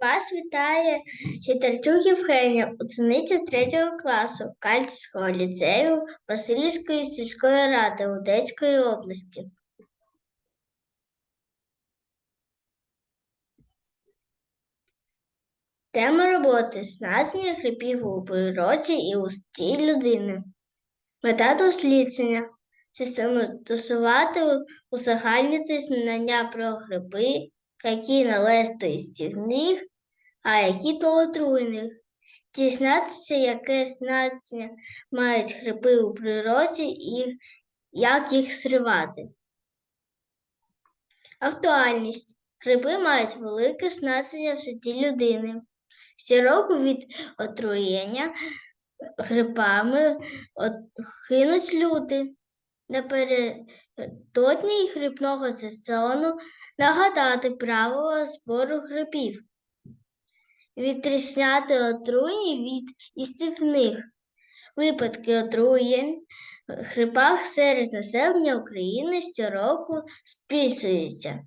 Вас вітає Читарчук Євгенія, учениця 3 класу Кальцівського ліцею Васильівської сільської ради Одеської області. Тема роботи значення хрипів у природі і у сті людини. Мета дослідження систематизувати, узагальнити знання про гриби, які належать до істівних, а які до отруйних. Дізнатися, яке значення мають гриби у природі і як їх зривати. Актуальність. Гриби мають велике значення в житті людини. Щороку від отруєння грибами гинуть люди. Напередодні грибного сезону нагадати правила збору грибів, відрізняти отруєння від істівних. Випадки отруєнь в грибах серед населення України щороку збільшуються.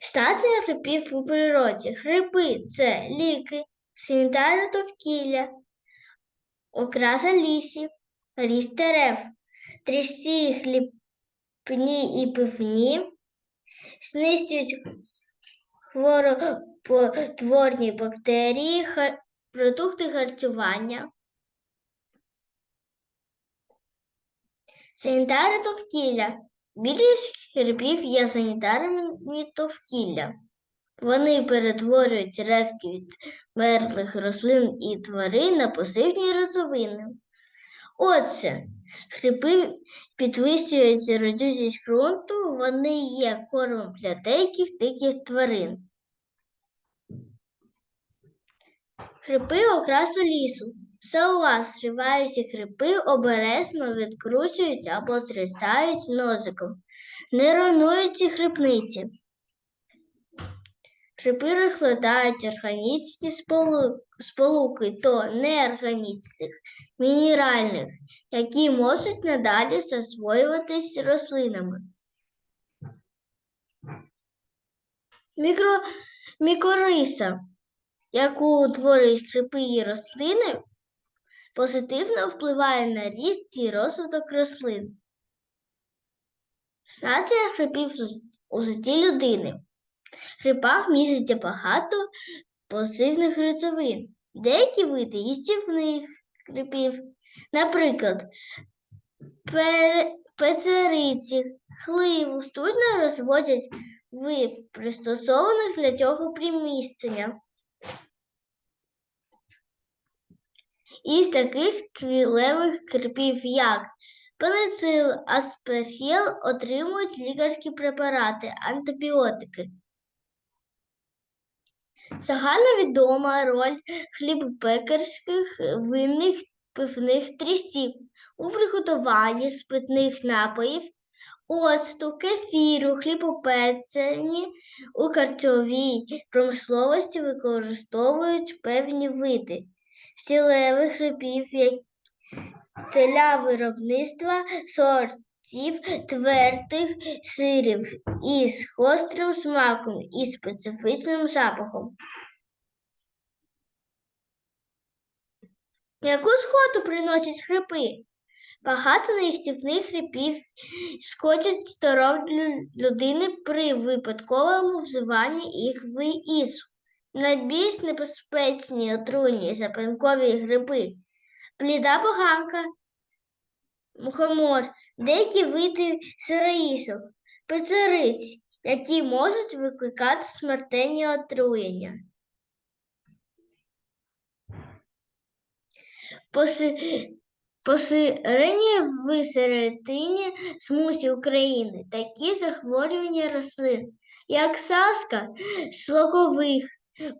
Стація грибів у природі. Гриби це ліки, санітарне довкілля, окраса лісів, ріст дерев, трісті хлібні і пивні, знищують хворотворні бактерії, хар... продукти харчування. Санітарне довкілля. Більшість грибів є санітарами довкілля. Вони перетворюють резки від мертвих рослин і тварин на пасивні розовини. Отже, гриби підвищують родючість ґрунту, вони є кормом для деяких диких тварин. Гриби окрасу лісу. Села зриваються гриби обережно відкручують або зрізають ножиком. Не руйнують грибниці. Гриби розкладають органічні сполуки до неорганічних, мінеральних, які можуть надалі засвоюватись рослинами. Мікро... Мікориса, яку утворюють гриби і рослини, позитивно впливає на ріст і розвиток рослин. Значення грибів у житті людини. В грибах міститься багато позивних речовин. Деякі види їстівних грибів, наприклад, пецериці, хливу, студно розводять в пристосованих для цього приміщення. Із таких цвілевих грибів, як пеницил, аспергіл, отримують лікарські препарати, антибіотики. Загальновідома роль хлібопекарських винних пивних трістів у приготуванні спитних напоїв, оцту, кефіру, хлібопечені у харчовій промисловості використовують певні види стілевих грибів для виробництва сортів твердих сирів із гострим смаком і специфічним запахом. Яку шкоду приносять гриби? Багато неїстівних грибів шкодять здоров'ю людини при випадковому вживанні їх в їжу. Найбільш небезпечні отруйні запинкові гриби, бліда поганка, мухомор, деякі види сироїсок, пецериць, які можуть викликати смертельні отруєння. Поширені в середині смусі України такі захворювання рослин, як саска шлокових,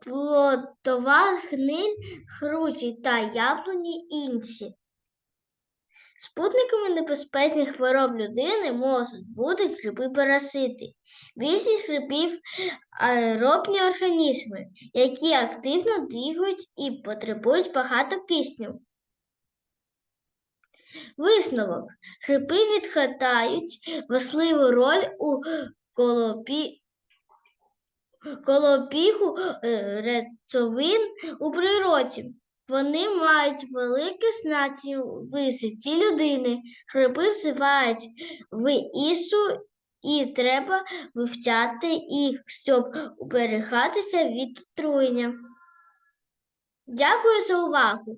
плодова гниль, хручі та яблуні інші. Спутниками небезпечних хвороб людини можуть бути гриби-парасити. Більшість грибів аеробні організми, які активно дихають і потребують багато кисню. Висновок. Гриби відхатають важливу роль у колопі колопіху е, речовин у природі. Вони мають велике значення в житті людини. Гриби вживають в ісу і треба вивчати їх, щоб уберігатися від отруєння. Дякую за увагу!